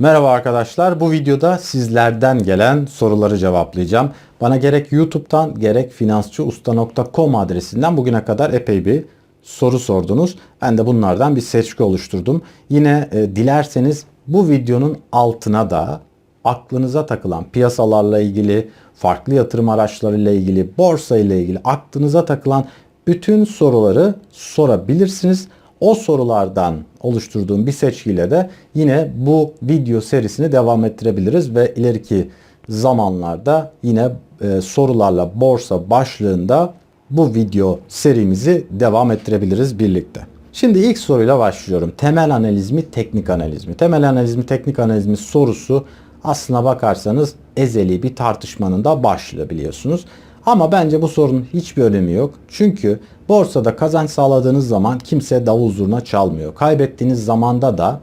Merhaba arkadaşlar. Bu videoda sizlerden gelen soruları cevaplayacağım. Bana gerek YouTube'dan gerek finansçıusta.com adresinden bugüne kadar epey bir soru sordunuz. Ben de bunlardan bir seçki oluşturdum. Yine e, dilerseniz bu videonun altına da aklınıza takılan piyasalarla ilgili, farklı yatırım araçlarıyla ilgili, borsa ile ilgili aklınıza takılan bütün soruları sorabilirsiniz. O sorulardan oluşturduğum bir seçkiyle de yine bu video serisini devam ettirebiliriz ve ileriki zamanlarda yine e, sorularla borsa başlığında bu video serimizi devam ettirebiliriz birlikte. Şimdi ilk soruyla başlıyorum. Temel analiz mi, teknik analiz mi? Temel analiz mi, teknik analiz mi sorusu aslına bakarsanız ezeli bir tartışmanın da başlığı biliyorsunuz. Ama bence bu sorunun hiçbir önemi yok. Çünkü borsada kazanç sağladığınız zaman kimse davul zurna çalmıyor. Kaybettiğiniz zamanda da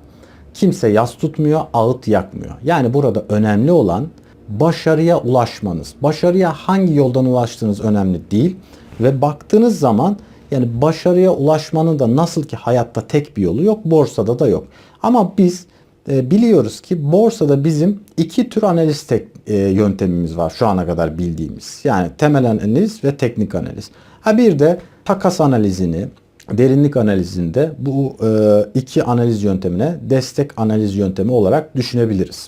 kimse yas tutmuyor, ağıt yakmıyor. Yani burada önemli olan başarıya ulaşmanız. Başarıya hangi yoldan ulaştığınız önemli değil. Ve baktığınız zaman yani başarıya ulaşmanın da nasıl ki hayatta tek bir yolu yok, borsada da yok. Ama biz e, biliyoruz ki borsada bizim iki tür analiz tek, e, yöntemimiz var şu ana kadar bildiğimiz. Yani temel analiz ve teknik analiz. Ha bir de takas analizini, derinlik analizinde bu e, iki analiz yöntemine destek analiz yöntemi olarak düşünebiliriz.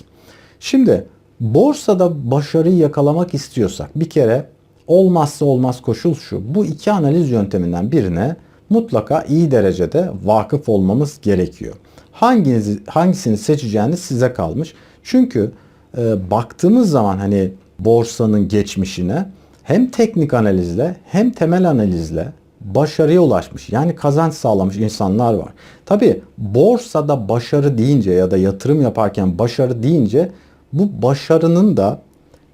Şimdi borsada başarıyı yakalamak istiyorsak bir kere olmazsa olmaz koşul şu. Bu iki analiz yönteminden birine mutlaka iyi derecede vakıf olmamız gerekiyor. Hanginizi, hangisini seçeceğiniz size kalmış. Çünkü e, baktığımız zaman hani borsanın geçmişine hem teknik analizle hem temel analizle başarıya ulaşmış yani kazanç sağlamış insanlar var. Tabi borsada başarı deyince ya da yatırım yaparken başarı deyince bu başarının da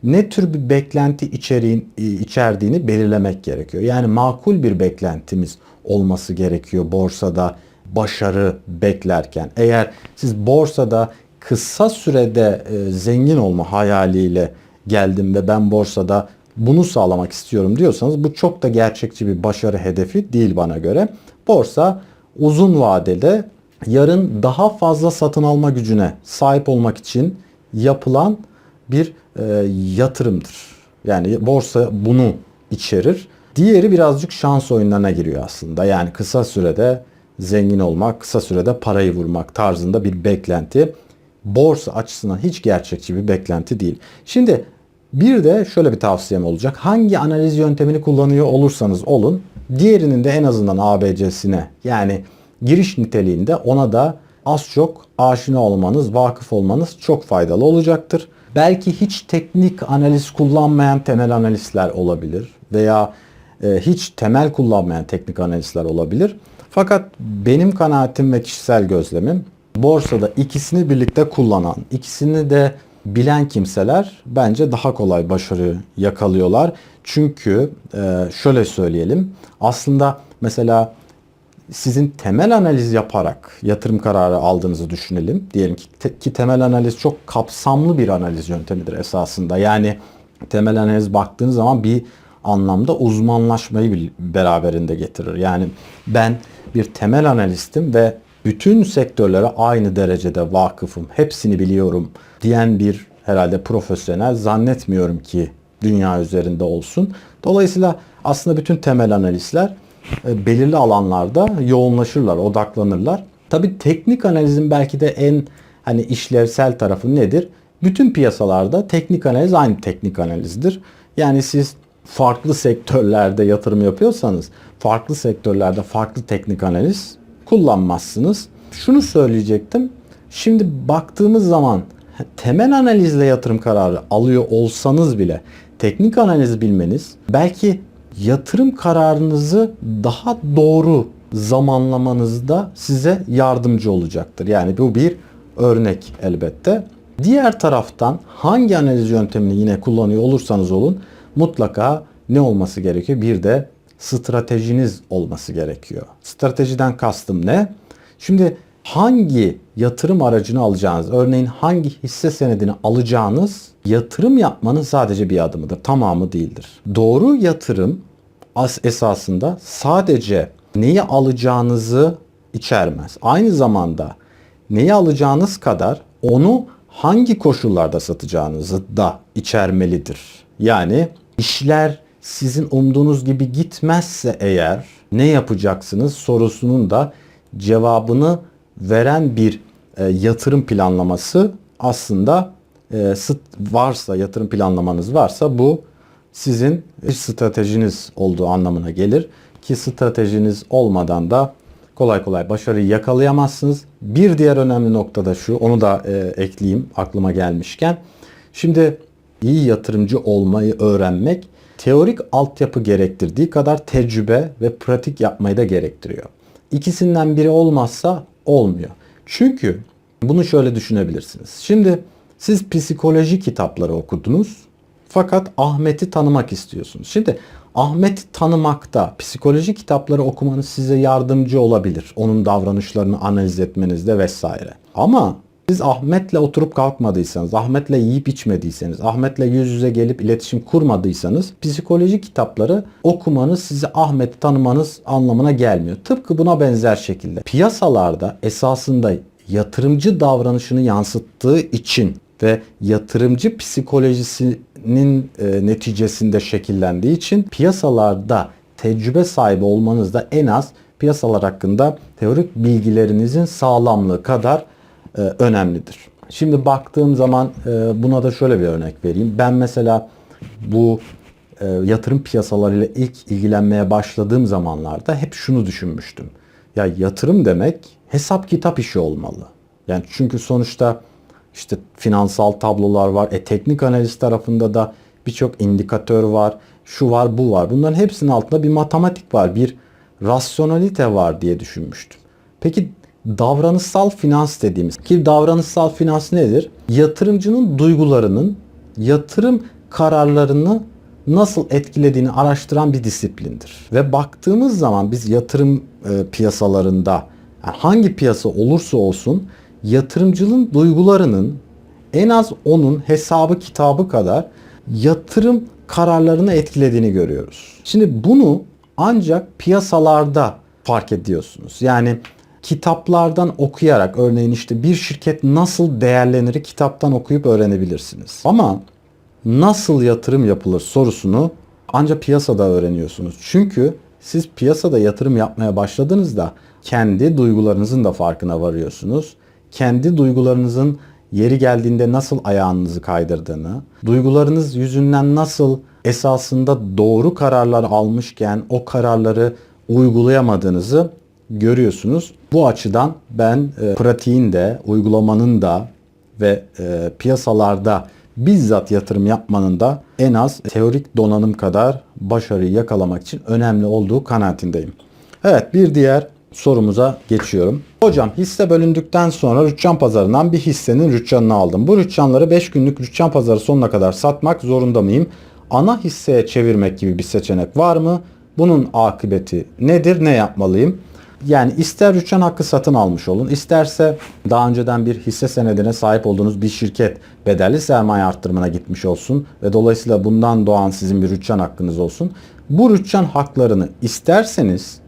ne tür bir beklenti içeriğin, içerdiğini belirlemek gerekiyor. Yani makul bir beklentimiz olması gerekiyor borsada başarı beklerken. Eğer siz borsada kısa sürede e, zengin olma hayaliyle geldim ve ben borsada bunu sağlamak istiyorum diyorsanız bu çok da gerçekçi bir başarı hedefi değil bana göre. Borsa uzun vadede yarın daha fazla satın alma gücüne sahip olmak için yapılan bir e, yatırımdır. Yani borsa bunu içerir. Diğeri birazcık şans oyunlarına giriyor aslında. Yani kısa sürede zengin olmak, kısa sürede parayı vurmak tarzında bir beklenti. Borsa açısından hiç gerçekçi bir beklenti değil. Şimdi bir de şöyle bir tavsiyem olacak. Hangi analiz yöntemini kullanıyor olursanız olun, diğerinin de en azından ABC'sine yani giriş niteliğinde ona da az çok aşina olmanız, vakıf olmanız çok faydalı olacaktır. Belki hiç teknik analiz kullanmayan temel analistler olabilir veya e, hiç temel kullanmayan teknik analistler olabilir. Fakat benim kanaatim ve kişisel gözlemim borsada ikisini birlikte kullanan, ikisini de bilen kimseler bence daha kolay başarı yakalıyorlar. Çünkü e, şöyle söyleyelim. Aslında mesela sizin temel analiz yaparak yatırım kararı aldığınızı düşünelim. Diyelim ki, te, ki temel analiz çok kapsamlı bir analiz yöntemidir esasında. Yani temel analiz baktığınız zaman bir anlamda uzmanlaşmayı beraberinde getirir. Yani ben bir temel analistim ve bütün sektörlere aynı derecede vakıfım, hepsini biliyorum diyen bir herhalde profesyonel zannetmiyorum ki dünya üzerinde olsun. Dolayısıyla aslında bütün temel analistler e, belirli alanlarda yoğunlaşırlar, odaklanırlar. Tabi teknik analizin belki de en hani işlevsel tarafı nedir? Bütün piyasalarda teknik analiz aynı teknik analizdir. Yani siz farklı sektörlerde yatırım yapıyorsanız farklı sektörlerde farklı teknik analiz kullanmazsınız. Şunu söyleyecektim. Şimdi baktığımız zaman temel analizle yatırım kararı alıyor olsanız bile teknik analiz bilmeniz belki yatırım kararınızı daha doğru zamanlamanızda size yardımcı olacaktır. Yani bu bir örnek elbette. Diğer taraftan hangi analiz yöntemini yine kullanıyor olursanız olun mutlaka ne olması gerekiyor? Bir de stratejiniz olması gerekiyor. Stratejiden kastım ne? Şimdi hangi yatırım aracını alacağınız, örneğin hangi hisse senedini alacağınız yatırım yapmanın sadece bir adımıdır. Tamamı değildir. Doğru yatırım esasında sadece neyi alacağınızı içermez. Aynı zamanda neyi alacağınız kadar onu hangi koşullarda satacağınızı da içermelidir. Yani işler sizin umduğunuz gibi gitmezse eğer ne yapacaksınız sorusunun da cevabını veren bir e, yatırım planlaması aslında e, varsa yatırım planlamanız varsa bu sizin bir stratejiniz olduğu anlamına gelir ki stratejiniz olmadan da kolay kolay başarıyı yakalayamazsınız. Bir diğer önemli nokta da şu, onu da e, ekleyeyim aklıma gelmişken. Şimdi iyi yatırımcı olmayı öğrenmek teorik altyapı gerektirdiği kadar tecrübe ve pratik yapmayı da gerektiriyor. İkisinden biri olmazsa olmuyor. Çünkü bunu şöyle düşünebilirsiniz. Şimdi siz psikoloji kitapları okudunuz fakat Ahmet'i tanımak istiyorsunuz. Şimdi Ahmet'i tanımakta psikoloji kitapları okumanız size yardımcı olabilir. Onun davranışlarını analiz etmenizde vesaire. Ama siz Ahmet'le oturup kalkmadıysanız, Ahmet'le yiyip içmediyseniz, Ahmet'le yüz yüze gelip iletişim kurmadıysanız psikoloji kitapları okumanız size Ahmet'i tanımanız anlamına gelmiyor. Tıpkı buna benzer şekilde piyasalarda esasında yatırımcı davranışını yansıttığı için ve yatırımcı psikolojisinin e, neticesinde şekillendiği için piyasalarda tecrübe sahibi olmanız da en az piyasalar hakkında teorik bilgilerinizin sağlamlığı kadar e, önemlidir. Şimdi baktığım zaman e, buna da şöyle bir örnek vereyim. Ben mesela bu e, yatırım piyasalarıyla ilk ilgilenmeye başladığım zamanlarda hep şunu düşünmüştüm. Ya yatırım demek hesap kitap işi olmalı. Yani çünkü sonuçta işte finansal tablolar var. E teknik analiz tarafında da birçok indikatör var. Şu var, bu var. Bunların hepsinin altında bir matematik var, bir rasyonalite var diye düşünmüştüm. Peki davranışsal finans dediğimiz ki davranışsal finans nedir? Yatırımcının duygularının yatırım kararlarını nasıl etkilediğini araştıran bir disiplindir. Ve baktığımız zaman biz yatırım e, piyasalarında yani hangi piyasa olursa olsun yatırımcının duygularının en az onun hesabı kitabı kadar yatırım kararlarını etkilediğini görüyoruz. Şimdi bunu ancak piyasalarda fark ediyorsunuz. Yani kitaplardan okuyarak örneğin işte bir şirket nasıl değerlenir kitaptan okuyup öğrenebilirsiniz. Ama nasıl yatırım yapılır sorusunu ancak piyasada öğreniyorsunuz. Çünkü siz piyasada yatırım yapmaya başladığınızda kendi duygularınızın da farkına varıyorsunuz. Kendi duygularınızın yeri geldiğinde nasıl ayağınızı kaydırdığını, duygularınız yüzünden nasıl esasında doğru kararlar almışken o kararları uygulayamadığınızı görüyorsunuz. Bu açıdan ben e, pratiğin de, uygulamanın da ve e, piyasalarda bizzat yatırım yapmanın da en az teorik donanım kadar başarıyı yakalamak için önemli olduğu kanaatindeyim. Evet bir diğer sorumuza geçiyorum. Hocam hisse bölündükten sonra rütçan pazarından bir hissenin rütçanını aldım. Bu rütçanları 5 günlük rütçan pazarı sonuna kadar satmak zorunda mıyım? Ana hisseye çevirmek gibi bir seçenek var mı? Bunun akıbeti nedir? Ne yapmalıyım? Yani ister rütçan hakkı satın almış olun, isterse daha önceden bir hisse senedine sahip olduğunuz bir şirket bedelli sermaye arttırımına gitmiş olsun ve dolayısıyla bundan doğan sizin bir rütçan hakkınız olsun. Bu rütçan haklarını isterseniz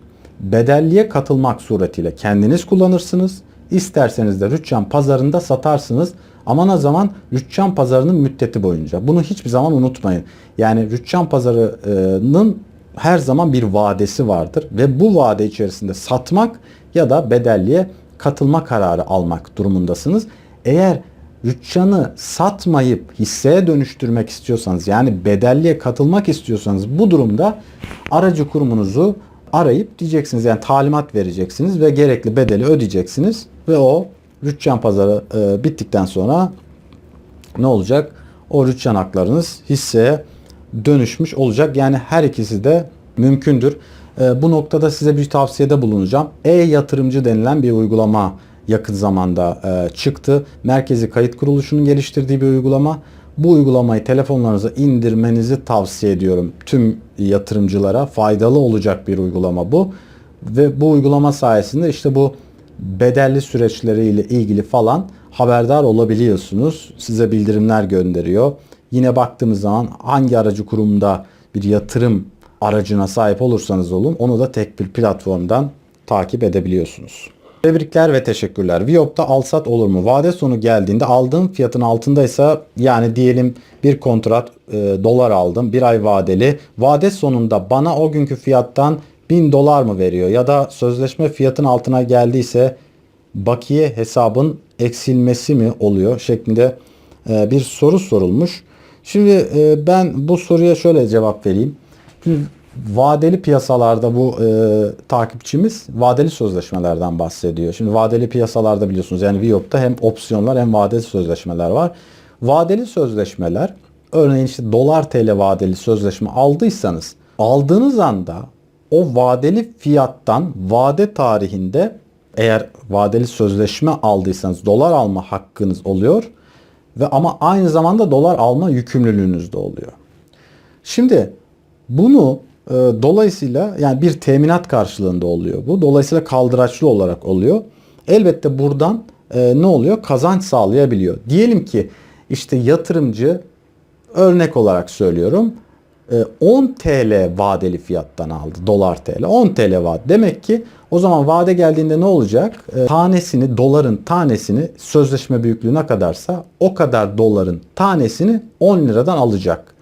bedelliye katılmak suretiyle kendiniz kullanırsınız. İsterseniz de rütçan pazarında satarsınız. Ama ne zaman rütçan pazarının müddeti boyunca. Bunu hiçbir zaman unutmayın. Yani rütçan pazarının her zaman bir vadesi vardır ve bu vade içerisinde satmak ya da bedelliye katılma kararı almak durumundasınız. Eğer rütçanı satmayıp hisseye dönüştürmek istiyorsanız yani bedelliye katılmak istiyorsanız bu durumda aracı kurumunuzu arayıp diyeceksiniz yani talimat vereceksiniz ve gerekli bedeli ödeyeceksiniz ve o rütçan pazarı e, bittikten sonra ne olacak? O rütçan haklarınız hisseye dönüşmüş olacak. Yani her ikisi de mümkündür. E, bu noktada size bir tavsiyede bulunacağım. E-yatırımcı denilen bir uygulama yakın zamanda e, çıktı. Merkezi Kayıt Kuruluşu'nun geliştirdiği bir uygulama. Bu uygulamayı telefonlarınıza indirmenizi tavsiye ediyorum. Tüm yatırımcılara faydalı olacak bir uygulama bu. Ve bu uygulama sayesinde işte bu bedelli süreçleriyle ilgili falan haberdar olabiliyorsunuz. Size bildirimler gönderiyor. Yine baktığımız zaman hangi aracı kurumda bir yatırım aracına sahip olursanız olun onu da tek bir platformdan takip edebiliyorsunuz. Tebrikler ve teşekkürler. Viyop'ta alsat olur mu? Vade sonu geldiğinde aldığım fiyatın altındaysa yani diyelim bir kontrat e, dolar aldım. Bir ay vadeli. Vade sonunda bana o günkü fiyattan 1000 dolar mı veriyor? Ya da sözleşme fiyatın altına geldiyse bakiye hesabın eksilmesi mi oluyor? Şeklinde e, bir soru sorulmuş. Şimdi e, ben bu soruya şöyle cevap vereyim. Şimdi vadeli piyasalarda bu e, takipçimiz vadeli sözleşmelerden bahsediyor. Şimdi vadeli piyasalarda biliyorsunuz yani Viyop'ta hem opsiyonlar hem vadeli sözleşmeler var. Vadeli sözleşmeler örneğin işte dolar TL vadeli sözleşme aldıysanız aldığınız anda o vadeli fiyattan vade tarihinde eğer vadeli sözleşme aldıysanız dolar alma hakkınız oluyor ve ama aynı zamanda dolar alma yükümlülüğünüz de oluyor. Şimdi bunu e, dolayısıyla yani bir teminat karşılığında oluyor bu. Dolayısıyla kaldıraçlı olarak oluyor. Elbette buradan e, ne oluyor? Kazanç sağlayabiliyor. Diyelim ki işte yatırımcı örnek olarak söylüyorum 10 TL vadeli fiyattan aldı. Dolar TL. 10 TL vade. Demek ki o zaman vade geldiğinde ne olacak? E, tanesini, doların tanesini sözleşme büyüklüğü ne kadarsa o kadar doların tanesini 10 liradan alacak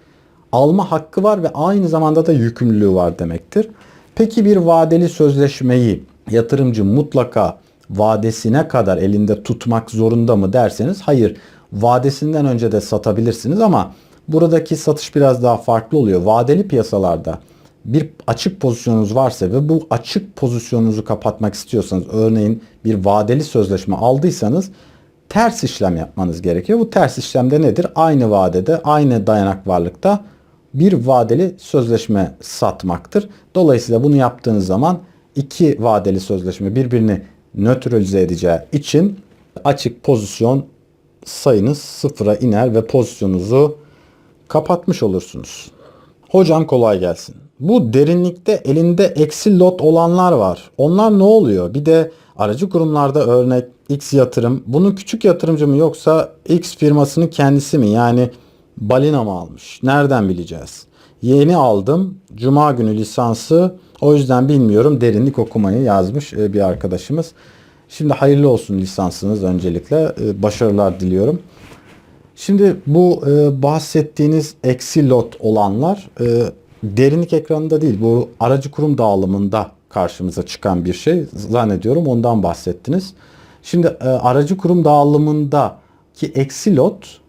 alma hakkı var ve aynı zamanda da yükümlülüğü var demektir. Peki bir vadeli sözleşmeyi yatırımcı mutlaka vadesine kadar elinde tutmak zorunda mı derseniz hayır. Vadesinden önce de satabilirsiniz ama buradaki satış biraz daha farklı oluyor. Vadeli piyasalarda bir açık pozisyonunuz varsa ve bu açık pozisyonunuzu kapatmak istiyorsanız örneğin bir vadeli sözleşme aldıysanız ters işlem yapmanız gerekiyor. Bu ters işlemde nedir? Aynı vadede, aynı dayanak varlıkta bir vadeli sözleşme satmaktır. Dolayısıyla bunu yaptığınız zaman iki vadeli sözleşme birbirini nötralize edeceği için açık pozisyon sayınız sıfıra iner ve pozisyonunuzu kapatmış olursunuz. Hocam kolay gelsin. Bu derinlikte elinde eksi lot olanlar var. Onlar ne oluyor? Bir de aracı kurumlarda örnek X yatırım. Bunun küçük yatırımcı mı yoksa X firmasının kendisi mi? Yani balina mı almış? Nereden bileceğiz? Yeni aldım. Cuma günü lisansı. O yüzden bilmiyorum. Derinlik okumayı yazmış e, bir arkadaşımız. Şimdi hayırlı olsun lisansınız öncelikle. E, başarılar diliyorum. Şimdi bu e, bahsettiğiniz eksi lot olanlar derinlik ekranında değil. Bu aracı kurum dağılımında karşımıza çıkan bir şey. Zannediyorum ondan bahsettiniz. Şimdi aracı kurum dağılımında ki eksi lot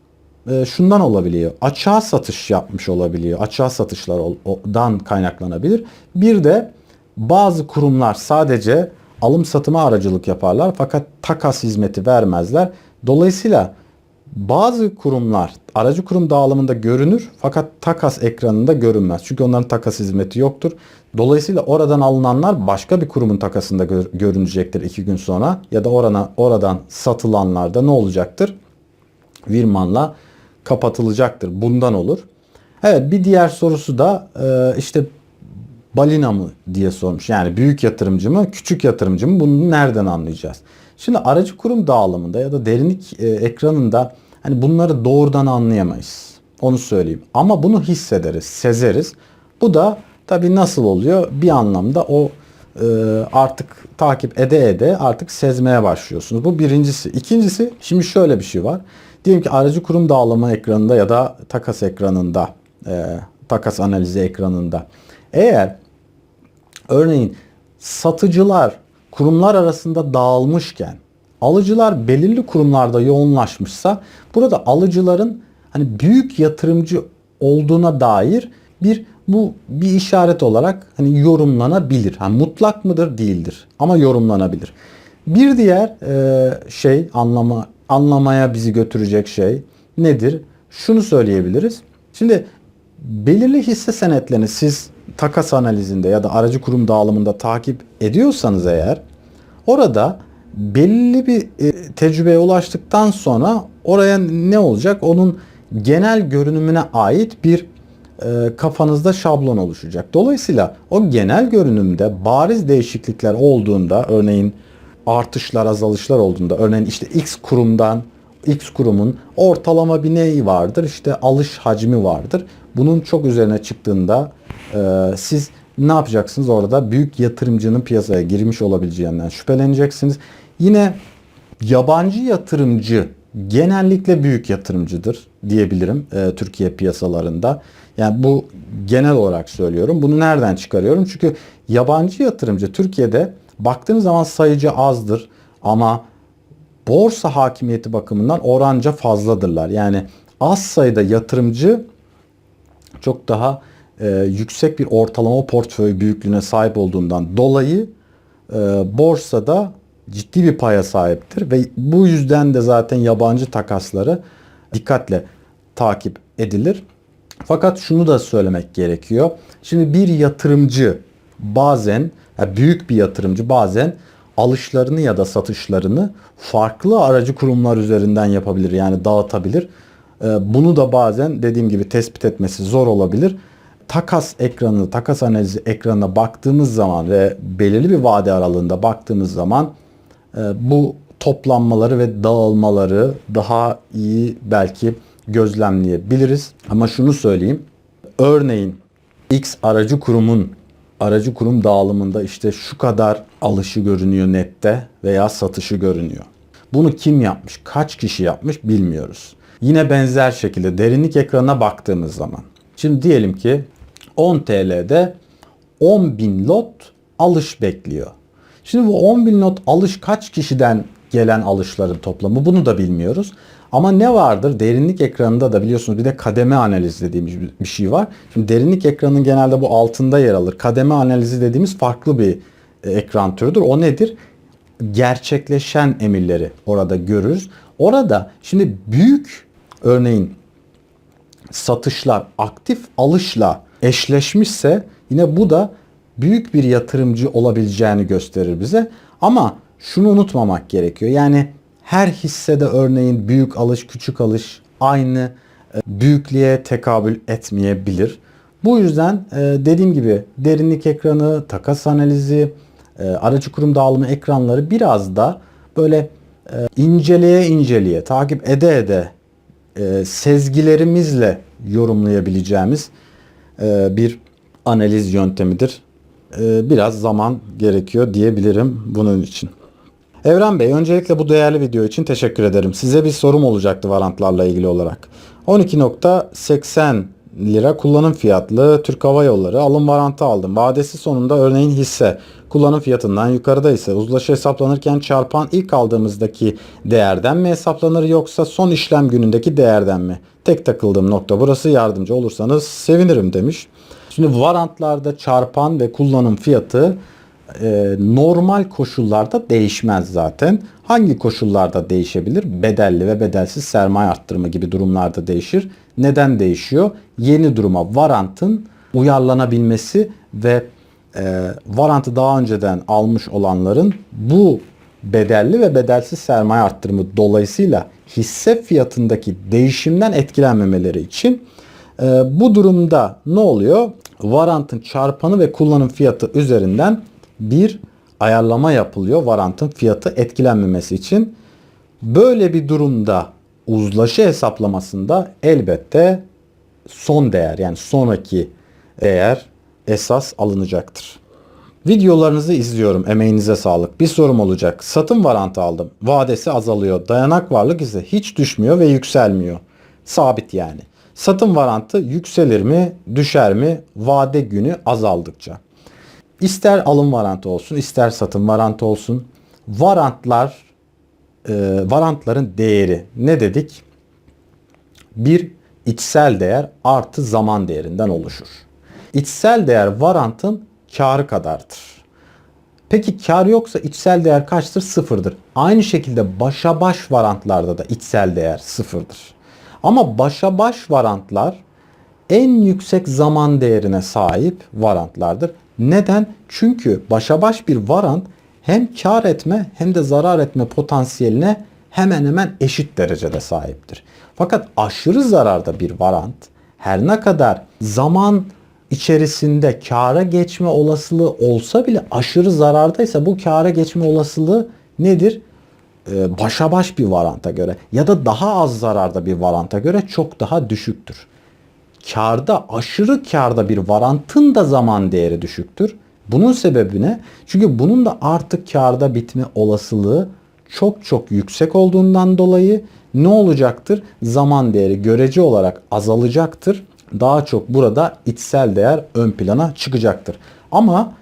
e, şundan olabiliyor. Açığa satış yapmış olabiliyor. Açığa satışlardan kaynaklanabilir. Bir de bazı kurumlar sadece alım satıma aracılık yaparlar fakat takas hizmeti vermezler. Dolayısıyla bazı kurumlar aracı kurum dağılımında görünür fakat takas ekranında görünmez. Çünkü onların takas hizmeti yoktur. Dolayısıyla oradan alınanlar başka bir kurumun takasında gör, görünecektir iki gün sonra. Ya da orana, oradan satılanlar da ne olacaktır? Virmanla kapatılacaktır. Bundan olur. Evet bir diğer sorusu da e, işte balina mı diye sormuş. Yani büyük yatırımcı mı, küçük yatırımcı mı bunu nereden anlayacağız? Şimdi aracı kurum dağılımında ya da derinlik e, ekranında hani bunları doğrudan anlayamayız. Onu söyleyeyim. Ama bunu hissederiz, sezeriz. Bu da tabii nasıl oluyor? Bir anlamda o e, artık takip ede ede artık sezmeye başlıyorsunuz. Bu birincisi. İkincisi şimdi şöyle bir şey var. Diyelim ki aracı kurum dağılımı ekranında ya da takas ekranında, e, takas analizi ekranında. Eğer örneğin satıcılar kurumlar arasında dağılmışken alıcılar belirli kurumlarda yoğunlaşmışsa burada alıcıların hani büyük yatırımcı olduğuna dair bir bu bir işaret olarak hani yorumlanabilir. hani mutlak mıdır? Değildir. Ama yorumlanabilir. Bir diğer e, şey anlama anlamaya bizi götürecek şey nedir? Şunu söyleyebiliriz. Şimdi belirli hisse senetlerini siz takas analizinde ya da aracı kurum dağılımında takip ediyorsanız eğer orada belli bir e, tecrübeye ulaştıktan sonra oraya ne olacak? Onun genel görünümüne ait bir e, kafanızda şablon oluşacak. Dolayısıyla o genel görünümde bariz değişiklikler olduğunda örneğin artışlar azalışlar olduğunda örneğin işte X kurumdan X kurumun ortalama bir neyi vardır? İşte alış hacmi vardır. Bunun çok üzerine çıktığında e, siz ne yapacaksınız orada? Büyük yatırımcının piyasaya girmiş olabileceğinden şüpheleneceksiniz. Yine yabancı yatırımcı genellikle büyük yatırımcıdır diyebilirim e, Türkiye piyasalarında. Yani bu genel olarak söylüyorum. Bunu nereden çıkarıyorum? Çünkü yabancı yatırımcı Türkiye'de baktığınız zaman sayıcı azdır ama borsa hakimiyeti bakımından oranca fazladırlar. Yani az sayıda yatırımcı çok daha e, yüksek bir ortalama portföy büyüklüğüne sahip olduğundan dolayı e, borsada ciddi bir paya sahiptir ve bu yüzden de zaten yabancı takasları dikkatle takip edilir. Fakat şunu da söylemek gerekiyor. Şimdi bir yatırımcı bazen büyük bir yatırımcı bazen alışlarını ya da satışlarını farklı aracı kurumlar üzerinden yapabilir. Yani dağıtabilir. Ee, Bunu da bazen dediğim gibi tespit etmesi zor olabilir. Takas ekranı, takas analizi ekranına baktığımız zaman ve belirli bir vade aralığında baktığımız zaman bu toplanmaları ve dağılmaları daha iyi belki gözlemleyebiliriz. Ama şunu söyleyeyim. Örneğin X aracı kurumun aracı kurum dağılımında işte şu kadar alışı görünüyor nette veya satışı görünüyor. Bunu kim yapmış, kaç kişi yapmış bilmiyoruz. Yine benzer şekilde derinlik ekranına baktığımız zaman. Şimdi diyelim ki 10 TL'de 10 bin lot alış bekliyor. Şimdi bu 10 bin lot alış kaç kişiden gelen alışların toplamı bunu da bilmiyoruz. Ama ne vardır? Derinlik ekranında da biliyorsunuz bir de kademe analizi dediğimiz bir şey var. Şimdi derinlik ekranının genelde bu altında yer alır. Kademe analizi dediğimiz farklı bir e, ekran türüdür. O nedir? Gerçekleşen emirleri orada görürüz. Orada şimdi büyük örneğin satışlar aktif alışla eşleşmişse yine bu da büyük bir yatırımcı olabileceğini gösterir bize. Ama şunu unutmamak gerekiyor. Yani her hissede örneğin büyük alış, küçük alış aynı e, büyüklüğe tekabül etmeyebilir. Bu yüzden e, dediğim gibi derinlik ekranı, takas analizi, e, aracı kurum dağılımı ekranları biraz da böyle inceleye inceleye, takip ede ede sezgilerimizle yorumlayabileceğimiz bir analiz yöntemidir. Biraz zaman gerekiyor diyebilirim bunun için. Evren Bey öncelikle bu değerli video için teşekkür ederim. Size bir sorum olacaktı varantlarla ilgili olarak. 12.80 lira kullanım fiyatlı Türk Hava Yolları alım varantı aldım. Vadesi sonunda örneğin hisse kullanım fiyatından yukarıda ise uzlaşı hesaplanırken çarpan ilk aldığımızdaki değerden mi hesaplanır yoksa son işlem günündeki değerden mi? Tek takıldığım nokta burası yardımcı olursanız sevinirim demiş. Şimdi varantlarda çarpan ve kullanım fiyatı e, normal koşullarda değişmez zaten. Hangi koşullarda değişebilir? Bedelli ve bedelsiz sermaye arttırma gibi durumlarda değişir. Neden değişiyor? Yeni duruma varantın uyarlanabilmesi ve e, varantı daha önceden almış olanların bu bedelli ve bedelsiz sermaye arttırımı dolayısıyla hisse fiyatındaki değişimden etkilenmemeleri için e, bu durumda ne oluyor? Varantın çarpanı ve kullanım fiyatı üzerinden bir ayarlama yapılıyor varantın fiyatı etkilenmemesi için. Böyle bir durumda uzlaşı hesaplamasında elbette son değer yani sonraki değer esas alınacaktır. Videolarınızı izliyorum. Emeğinize sağlık. Bir sorum olacak. Satın varantı aldım. Vadesi azalıyor. Dayanak varlık ise hiç düşmüyor ve yükselmiyor. Sabit yani. Satın varantı yükselir mi, düşer mi vade günü azaldıkça? İster alım varantı olsun, ister satım varantı olsun. Varantlar, e, varantların değeri ne dedik? Bir içsel değer artı zaman değerinden oluşur. İçsel değer varantın karı kadardır. Peki kar yoksa içsel değer kaçtır? Sıfırdır. Aynı şekilde başa baş varantlarda da içsel değer sıfırdır. Ama başa baş varantlar en yüksek zaman değerine sahip varantlardır. Neden? Çünkü başa baş bir varant hem kar etme hem de zarar etme potansiyeline hemen hemen eşit derecede sahiptir. Fakat aşırı zararda bir varant her ne kadar zaman içerisinde kâra geçme olasılığı olsa bile aşırı zarardaysa bu kâra geçme olasılığı nedir? Ee, başa baş bir varanta göre ya da daha az zararda bir varanta göre çok daha düşüktür karda aşırı karda bir varantın da zaman değeri düşüktür. Bunun sebebi ne? Çünkü bunun da artık karda bitme olasılığı çok çok yüksek olduğundan dolayı ne olacaktır? Zaman değeri görece olarak azalacaktır. Daha çok burada içsel değer ön plana çıkacaktır. Ama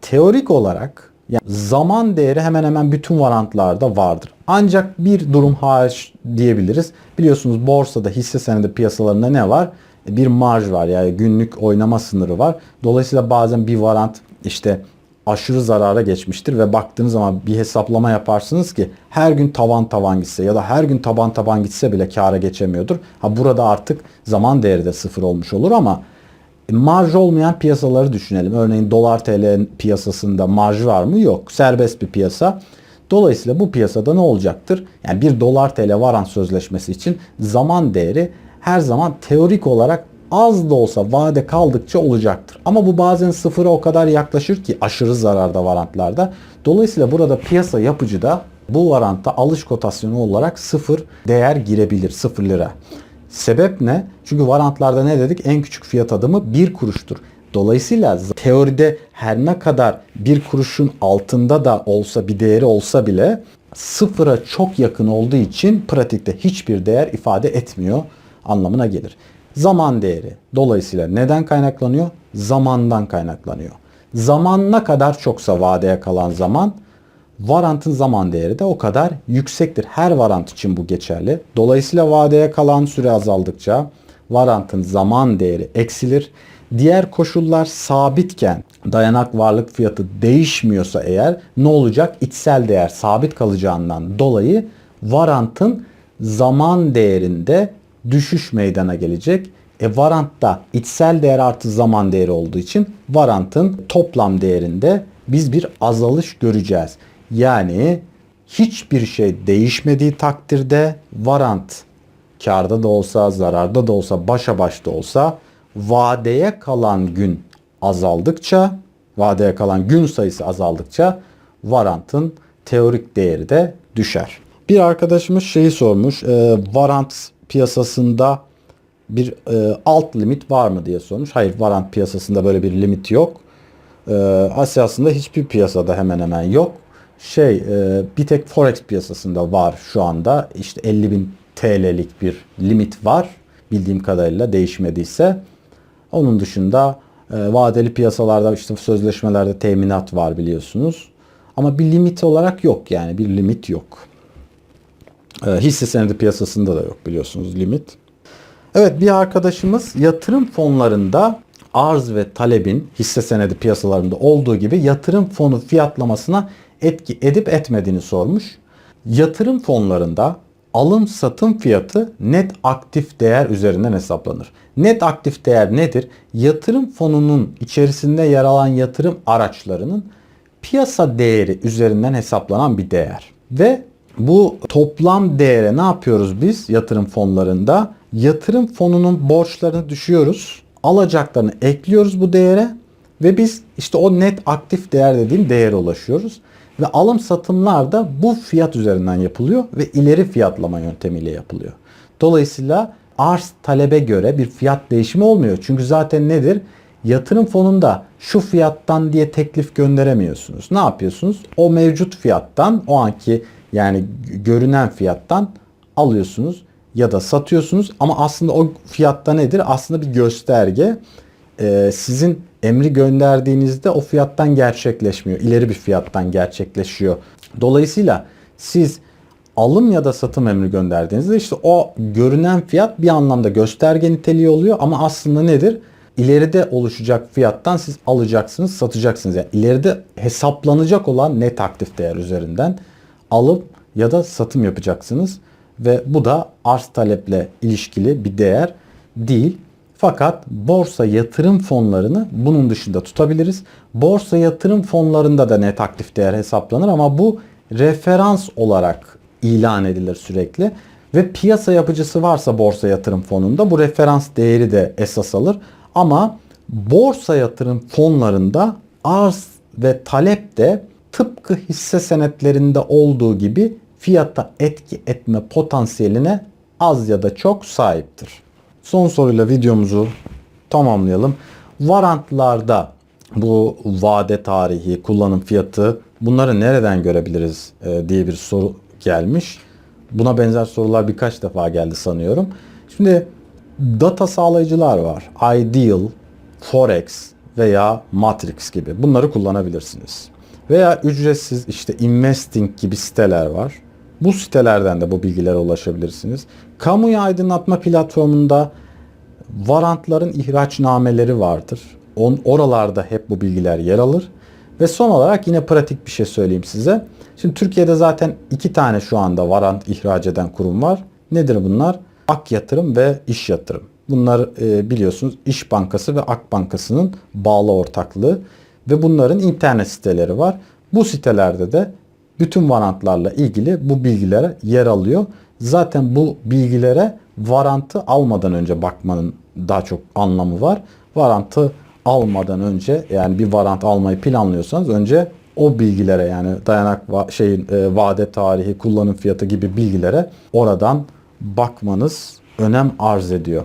teorik olarak yani zaman değeri hemen hemen bütün varantlarda vardır. Ancak bir durum hariç diyebiliriz. Biliyorsunuz borsada hisse senedi piyasalarında ne var? Bir marj var yani günlük oynama sınırı var. Dolayısıyla bazen bir varant işte aşırı zarara geçmiştir ve baktığınız zaman bir hesaplama yaparsınız ki her gün tavan tavan gitse ya da her gün taban taban gitse bile kâra geçemiyordur. Ha burada artık zaman değeri de sıfır olmuş olur ama marj olmayan piyasaları düşünelim. Örneğin dolar TL piyasasında marj var mı? Yok. Serbest bir piyasa. Dolayısıyla bu piyasada ne olacaktır? Yani bir dolar TL varant sözleşmesi için zaman değeri her zaman teorik olarak az da olsa vade kaldıkça olacaktır. Ama bu bazen sıfıra o kadar yaklaşır ki aşırı zararda varantlarda. Dolayısıyla burada piyasa yapıcı da bu varanta alış kotasyonu olarak sıfır değer girebilir. Sıfır lira. Sebep ne? Çünkü varantlarda ne dedik? En küçük fiyat adımı bir kuruştur. Dolayısıyla teoride her ne kadar bir kuruşun altında da olsa bir değeri olsa bile sıfıra çok yakın olduğu için pratikte hiçbir değer ifade etmiyor anlamına gelir. Zaman değeri dolayısıyla neden kaynaklanıyor? Zamandan kaynaklanıyor. Zaman ne kadar çoksa vadeye kalan zaman varantın zaman değeri de o kadar yüksektir. Her varant için bu geçerli. Dolayısıyla vadeye kalan süre azaldıkça varantın zaman değeri eksilir. Diğer koşullar sabitken dayanak varlık fiyatı değişmiyorsa eğer ne olacak? İçsel değer sabit kalacağından dolayı varantın zaman değerinde düşüş meydana gelecek. E varantta içsel değer artı zaman değeri olduğu için varantın toplam değerinde biz bir azalış göreceğiz. Yani hiçbir şey değişmediği takdirde varant karda da olsa, zararda da olsa, başa başta olsa vadeye kalan gün azaldıkça, vadeye kalan gün sayısı azaldıkça varantın teorik değeri de düşer. Bir arkadaşımız şeyi sormuş. E, varant piyasasında bir e, alt limit var mı diye sormuş. Hayır varant piyasasında böyle bir limit yok. E, aslında hiçbir piyasada hemen hemen yok. Şey e, bir tek forex piyasasında var şu anda. İşte 50 bin TL'lik bir limit var. Bildiğim kadarıyla değişmediyse. Onun dışında e, vadeli piyasalarda işte sözleşmelerde teminat var biliyorsunuz. Ama bir limit olarak yok yani bir limit yok. E, hisse senedi piyasasında da yok biliyorsunuz limit. Evet bir arkadaşımız yatırım fonlarında arz ve talebin hisse senedi piyasalarında olduğu gibi yatırım fonu fiyatlamasına etki edip etmediğini sormuş. Yatırım fonlarında alım satım fiyatı net aktif değer üzerinden hesaplanır. Net aktif değer nedir? Yatırım fonunun içerisinde yer alan yatırım araçlarının piyasa değeri üzerinden hesaplanan bir değer. Ve bu toplam değere ne yapıyoruz biz yatırım fonlarında? Yatırım fonunun borçlarını düşüyoruz. Alacaklarını ekliyoruz bu değere ve biz işte o net aktif değer dediğim değere ulaşıyoruz. Ve alım satımlar da bu fiyat üzerinden yapılıyor ve ileri fiyatlama yöntemiyle yapılıyor. Dolayısıyla arz talebe göre bir fiyat değişimi olmuyor. Çünkü zaten nedir? Yatırım fonunda şu fiyattan diye teklif gönderemiyorsunuz. Ne yapıyorsunuz? O mevcut fiyattan, o anki yani görünen fiyattan alıyorsunuz ya da satıyorsunuz. Ama aslında o fiyatta nedir? Aslında bir gösterge. Ee, sizin emri gönderdiğinizde o fiyattan gerçekleşmiyor. İleri bir fiyattan gerçekleşiyor. Dolayısıyla siz alım ya da satım emri gönderdiğinizde işte o görünen fiyat bir anlamda gösterge niteliği oluyor ama aslında nedir? İleride oluşacak fiyattan siz alacaksınız, satacaksınız. Yani ileride hesaplanacak olan net aktif değer üzerinden alıp ya da satım yapacaksınız ve bu da arz taleple ilişkili bir değer değil. Fakat borsa yatırım fonlarını bunun dışında tutabiliriz. Borsa yatırım fonlarında da net aktif değer hesaplanır ama bu referans olarak ilan edilir sürekli. Ve piyasa yapıcısı varsa borsa yatırım fonunda bu referans değeri de esas alır. Ama borsa yatırım fonlarında arz ve talep de tıpkı hisse senetlerinde olduğu gibi fiyata etki etme potansiyeline az ya da çok sahiptir. Son soruyla videomuzu tamamlayalım. Varantlarda bu vade tarihi, kullanım fiyatı bunları nereden görebiliriz e, diye bir soru gelmiş. Buna benzer sorular birkaç defa geldi sanıyorum. Şimdi data sağlayıcılar var. Ideal, Forex veya Matrix gibi. Bunları kullanabilirsiniz. Veya ücretsiz işte Investing gibi siteler var. Bu sitelerden de bu bilgilere ulaşabilirsiniz. Kamuya aydınlatma platformunda varantların ihraçnameleri vardır. On, oralarda hep bu bilgiler yer alır. Ve son olarak yine pratik bir şey söyleyeyim size. Şimdi Türkiye'de zaten iki tane şu anda varant ihraç eden kurum var. Nedir bunlar? Ak Yatırım ve İş Yatırım. Bunlar e, biliyorsunuz İş Bankası ve Ak Bankası'nın bağlı ortaklığı ve bunların internet siteleri var. Bu sitelerde de bütün varantlarla ilgili bu bilgilere yer alıyor. Zaten bu bilgilere varantı almadan önce bakmanın daha çok anlamı var. Varantı almadan önce yani bir varant almayı planlıyorsanız önce o bilgilere yani dayanak va- şeyin e, vade tarihi, kullanım fiyatı gibi bilgilere oradan bakmanız önem arz ediyor.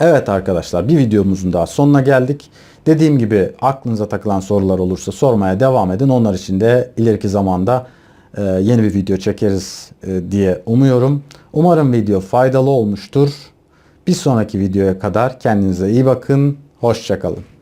Evet arkadaşlar bir videomuzun daha sonuna geldik. Dediğim gibi aklınıza takılan sorular olursa sormaya devam edin. Onlar için de ileriki zamanda e, yeni bir video çekeriz e, diye umuyorum. Umarım video faydalı olmuştur. Bir sonraki videoya kadar kendinize iyi bakın. Hoşçakalın.